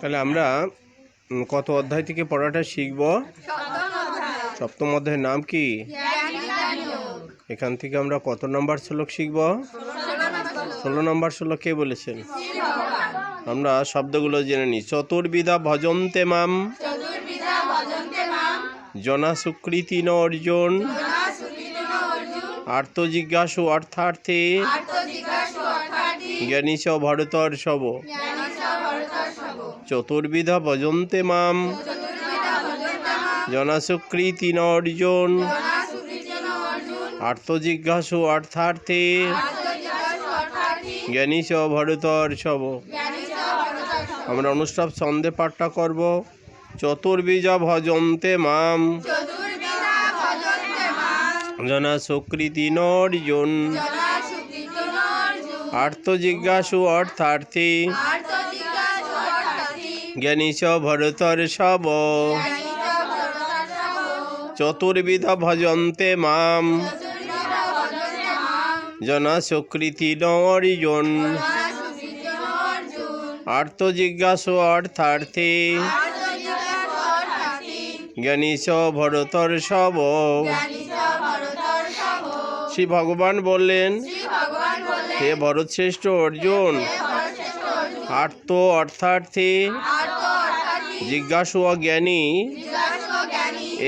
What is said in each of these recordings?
তাহলে আমরা কত অধ্যায় থেকে পড়াটা শিখব? সপ্তম অধ্যায়ের নাম কি? এখান থেকে আমরা কত নম্বর শ্লোক শিখব? ষোলো নম্বর শ্লোক কে বলেছেন? আমরা শব্দগুলো জেনে নিই। চতুর্বিধা ভজন্তে মাম। জনা সুকৃতি ন অর্জুন। আর্ত জিজ্ঞাসু অর্থার্থে। জ্ঞানী চ ভরতর সব চতুর্বিধা ভজন্তে মাম। জনা সুকৃতি ন অর্জুন আর্ত জিজ্ঞাসু অর্থার্থে। জ্ঞানী চ ভরতর সব। আমরা অনুষ্ঠান ছন্দে পাঠটা করব। চতুর্বিজা ভজন্তে মাম। জনা সুকৃতি নর্জুন। আর্ত জিজ্ঞাসু অর্থার্থী। জ্ঞানী চ ভরতর সব। চতুর্বিধ ভজন্তে মাম। জনা সুকৃতি নর্জুন আর্ত জিজ্ঞাসু অর্থার্থী। জ্ঞানী চ ভরতর সব। শ্রী ভগবান বললেন, হে ভরতশ্রেষ্ঠ অর্জুন, আর্ত অর্থার্থী। জিজ্ঞাসু ও জ্ঞানী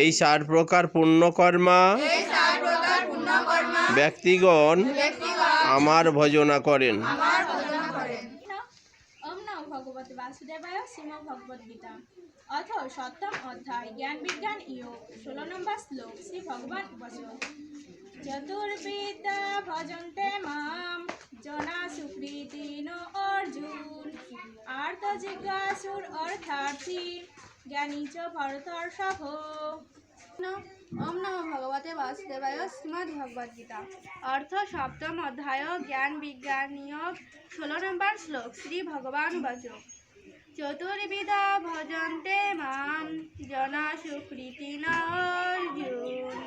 এই চার প্রকার পুণ্যকর্মা ব্যক্তিগণ আমার ভজনা করেন। নমো বাসুদেবায় শ্রীম ভগবদ গীতা। অথ সপ্তম অধ্যায় জ্ঞান বিজ্ঞান ইয়োগ ষোলো নম্বর শ্লোক শ্রী ভগবান বচন চতুর্বিদ্যা ভজন্তে মাম জনা সুকৃতি ন অর্জুন। আর্ত জিজ্ঞাসুর অর্থার্থী জ্ঞানী চ ভরতর সভ ওম নমো ভগবতে বাসুদেবায় শ্রীমদ্ ভগবদ গীতা। অর্থ সপ্তম অধ্যায়, জ্ঞান বিজ্ঞানীয় ষোলো নম্বর শ্লোক, শ্রী ভগবান বচ চতুর্বিধা ভজন্তে মাম জনা সুকৃতি অর্জুন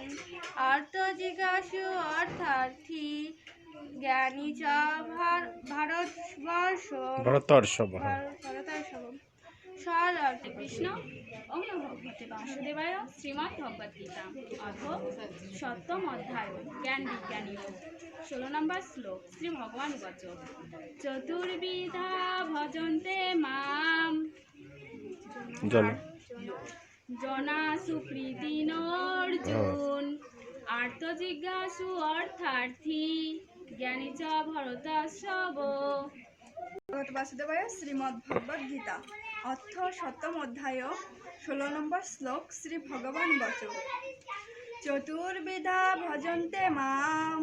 অর্থ জিজ্ঞাসু অর্থার্থী জ্ঞানী চ ভারতবর্ষ ভারতবর্ষ কৃষ্ণ। ওম ভগবতে বাসুদেবায় শ্রীমৎ গীতা। অথ সপ্তম অধ্যায় জ্ঞান বিজ্ঞান। ষোলো নম্বর শ্লোক শ্রী ভগবান বচ। চতুর্বিধা ভজন্তে মাম। জন সুকৃতি অর্জুন আর্ত জিজ্ঞাসু অর্থার্থী। জ্ঞানী চ ভরত সব ভগবত বাসুদেবায় শ্রীমদ্ ভগবদ গীতা অর্থ সপ্তম অধ্যায় ষোলো নম্বর শ্লোক শ্রী ভগবান বচ। চতুর্বিধা ভজন্তে মাম।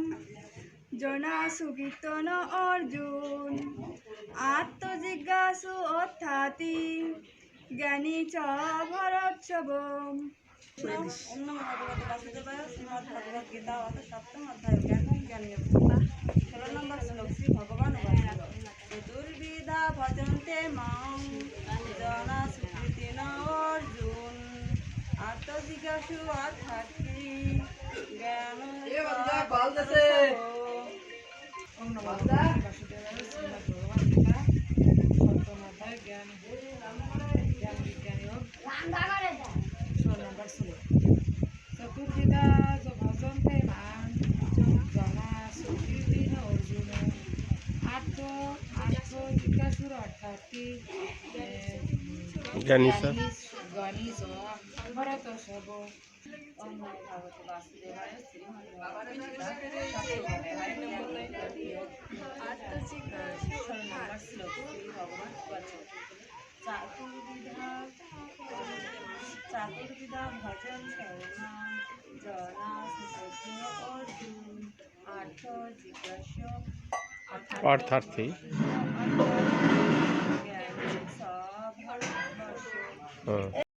জনা সুকীর্তন অর্জুন। আত্মজিজ্ঞাসু অর্থাতি। জ্ঞানী চ ভরৎসব নমো ভগবতে বাসুদেবায় শ্রীমদ্ ভগবদ গীতা অথ সপ্তম অধ্যায় জ্ঞান জ্ঞানীয় ষোলো নম্বর শ্লোক শ্রী ভগবান উবাচ, চতুর্বিধা ভজন্তে আর থাকি জ্ঞান ওম নমো ভগবতে বাসুদেবায় শ্রীমদ্ ভগবদ গীতা সপ্তম অধ্যায় জ্ঞান জ্ঞান বিজ্ঞানীয় ষোলো নম্বর শ্লোক চতুর্বিধা ভজন্তে মান জনা সুকৃতি অর্জুন আত্ম আত্ম জিজ্ঞাসুর অর্থাৎ কি জ্ঞানী স্যার গণিত ভরত সব ওম নমো ভগবতে বাসুদেবায় শ্রীমদ্ ভগবদ গীতা সপ্তম অধ্যায় জ্ঞান বিজ্ঞানীয় চাতুর্বিধা ভজন জনা অর্জুন জিজ্ঞাসা অর্থার্থী জ্ঞানী সব ভারতবর্ষ হ্যাঁ